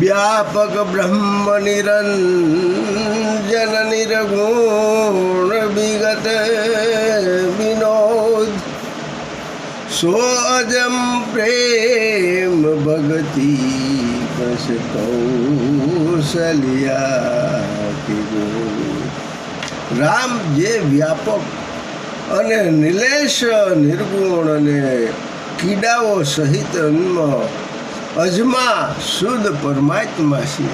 વ્યાપક બ્રહ્મ નિરંજન નિર્ગુણ વિગત વિનોદ. સોજમ પ્રેમ ભગતિ બસ કૌશલ્યા રામ જે વ્યાપક અને નિલેશ નિર્ગુણ અને કીડાઓ સહિત અન્મ અજમા શુદ્ધ પરમાત્મા છે.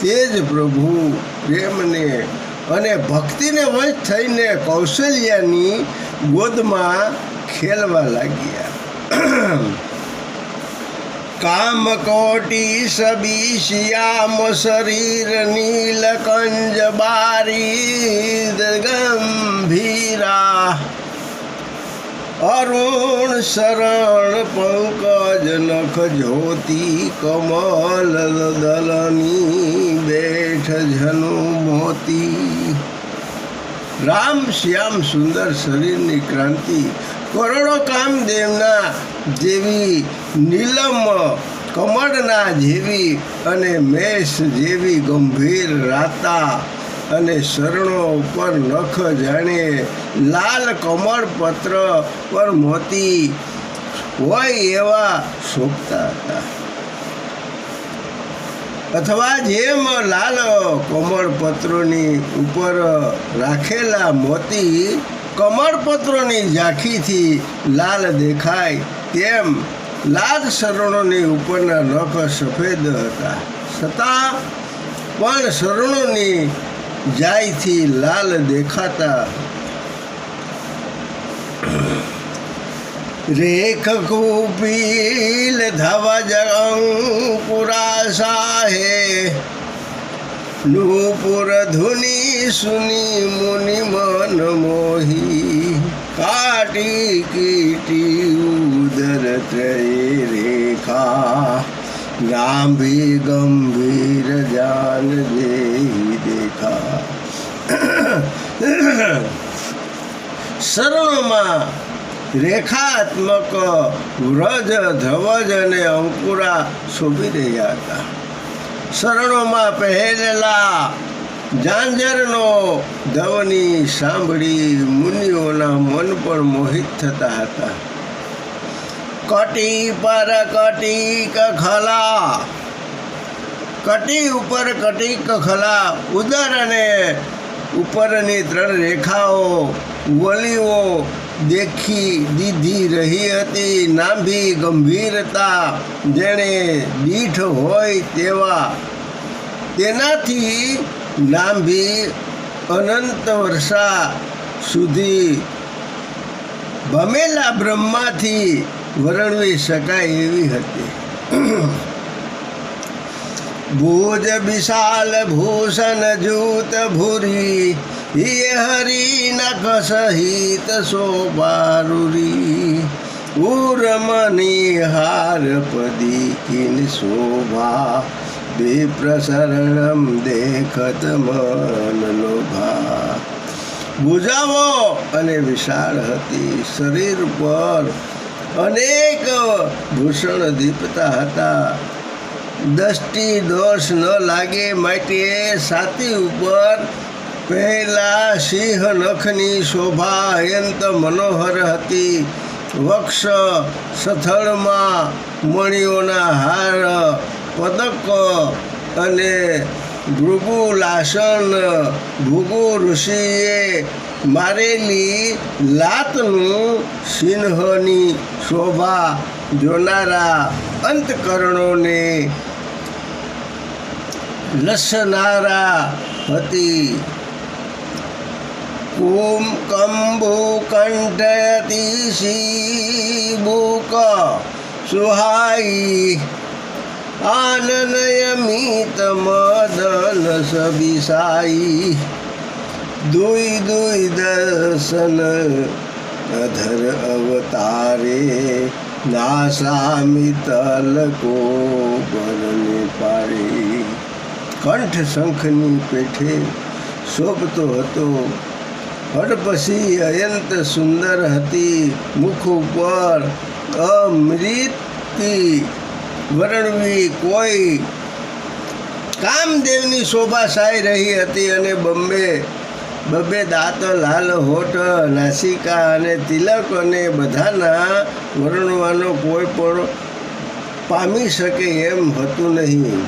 તે જ પ્રભુ પ્રેમને અને ભક્તિને વશ થઈને કૌશલ્યાની ગોદમાં ખેલવા લાગ્યા. કામ કોટી સબી શ્યામ શરીર નીલકંજ બારી ગંભીરા અરુણ શરણ પંકજ નખ જ્યોતિ કમલ દલની બેઠ જનુ મોતી. રામ શ્યામ સુંદર શરીરની ક્રાંતિ કરોડો કામદેવના જેવી નીલમ કમળના જેવી અને મેષ જેવી ગંભીર રાતા અને શરણો ઉપર નખ જાણે લાલ કમળ પત્ર પર મોતી હોય એવા શોભતા હતા. અથવા જેમ લાલ કમળ પત્રોની ઉપર રાખેલા મોતી કમળપત્રોની ઝાંખીથી લાલ દેખાય, તેમ લાલ શરણોની ઉપરના નખ સફેદ હતા. છતાં પણ શરણોની જાયથી લાલ દેખાતા. રેખ કુપીલ ધવજ અંકુરાશા સાહે. નૂપુર ધુની સુની મુનિ મન મોહી. કાટી કીટી ઉદર ત્રય રેખા. ગાંભી ગંભીર જાન જેહી દેખા. શરણોમાં રેખાત્મક વ્રજ, ધ્વજ અને અંકુરા શોભી રહ્યા હતા. શરણોમાં પહેરેલા જાંજરનો ધવની સાંભળી મુનિઓના મન પણ મોહિત થતા હતા. કટી પર કટીક ખલા. કટી ઉપર કટીક ખલા. ઉદર અને ઉપરની ત્રણ રેખાઓ વલીઓ દેખી દીધી રહી હતી. નાભી ગંભીરતા જેણે દીઠ હોય તેવા. તેનાથી નાભી અનંત વર્ષા સુધી ભમેલા બ્રહ્માથી વર્ણવી શકાય એવી હતી. ભુજ વિશાલ ભૂષણ જૂત ભૂરી હિય હરી નખ સહિત શોભારુરી. ઉરમની હાર પદી કિન શોભા, વિપ્રસરણમ દેખત મન લોભા. બુજાવો અને વિશાળ હતી શરીર પર અનેક ભૂષણ દીપતા હતા. દષ્ટિ દોષ ન લાગે માટે સાતી ઉપર પહેલા સિંહ નખની શોભા અત્યંત મનોહર હતી. વક્ષ સથળમાં મણીઓના હાર, પદક અને ભૃગુલાસન. ભૃગુ ઋષિએ મારેલી લાતનું સિંહની શોભા જોનારા અંતકરણોને લસનારા હતી. કુમ કંબુ કંઠયતી બુક સુહાઈ આનનયમિત મદન સબિસાઈ દુઈ દર્શન અધર અવતારે નાસામિતલ કો બરને પાડી કંઠ શંખની પેઠે શોભતો હતો હડપસી અયંત સુંદર હતી મુખ ઉપર અમૃતથી વર્ણવી કોઈ કામદેવની શોભા સાઈ રહી હતી અને બમ્બે બબે દાંત, લાલ હોઠ, નાસિકા અને તિલક અને બધાના વર્ણવાનો કોઈ પણ પામી શકે એમ હતું નહીં.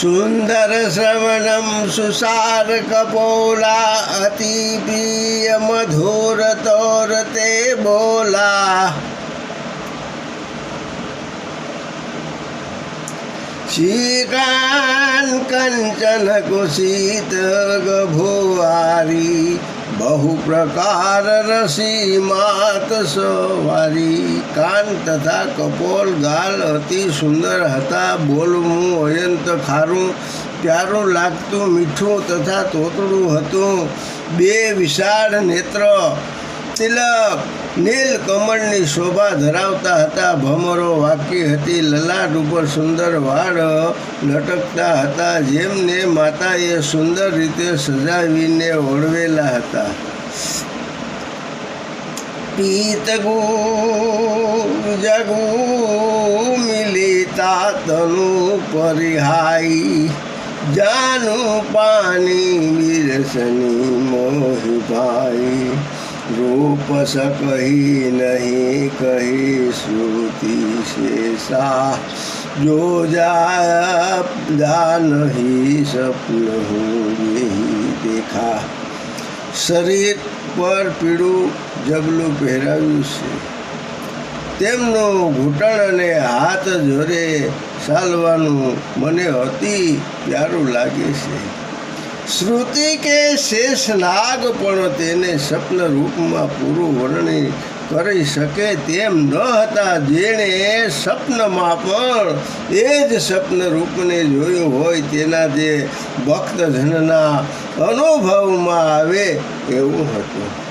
સુંદર શ્રવણમ સુસાર કપોલા, અતિ પ્રિય મધુર તોર તે બોલા. શ્રીકાન કંચન કુશિત ગભુવારી બહુ પ્રકાર રસી માત સવારી કાન તથા કપોલ ગાલ અતિ સુંદર હતા બોલવું અયંત ખારું પ્યારું લાગતું મીઠું તથા તોતડું હતું બે વિશાળ નેત્ર તિલક નીલ કમળની શોભા ધરાવતા હતા. ભમરો વાકી હતી. લલાટ ઉપર સુંદર વાળ લટકતા હતા. જેમને માતાએ સુંદર રીતે સજાવીને ઓળવેલા હતા. પીતગુ જગુ મિલિતા તનુ પરિહાઈ. જાનું પાણી વિરસની મોહિભાઈ રૂપ કહી નહીં કહી શ્રુતિ શેષા. જો જાપદા નહીં સપન હું દેખા. શરીર પર પીળું જબલું પહેરાવ્યું છે. તેમનો ઘૂંટણ અને હાથ જોરે ચાલવાનું મને અતિ પ્યારું લાગે છે. શ્રુતિ કે શેષ નાગ પણ તેને સ્વપ્ન રૂપમાં પૂરું વર્ણન કરી શકે તેમ ન હતા. જેણે સ્વપ્નમાં પણ એ જ સ્વપ્ન રૂપને જોયું હોય તેના જે ભક્તજનના અનુભવમાં આવે એવું હતું.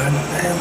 જય ભગવાન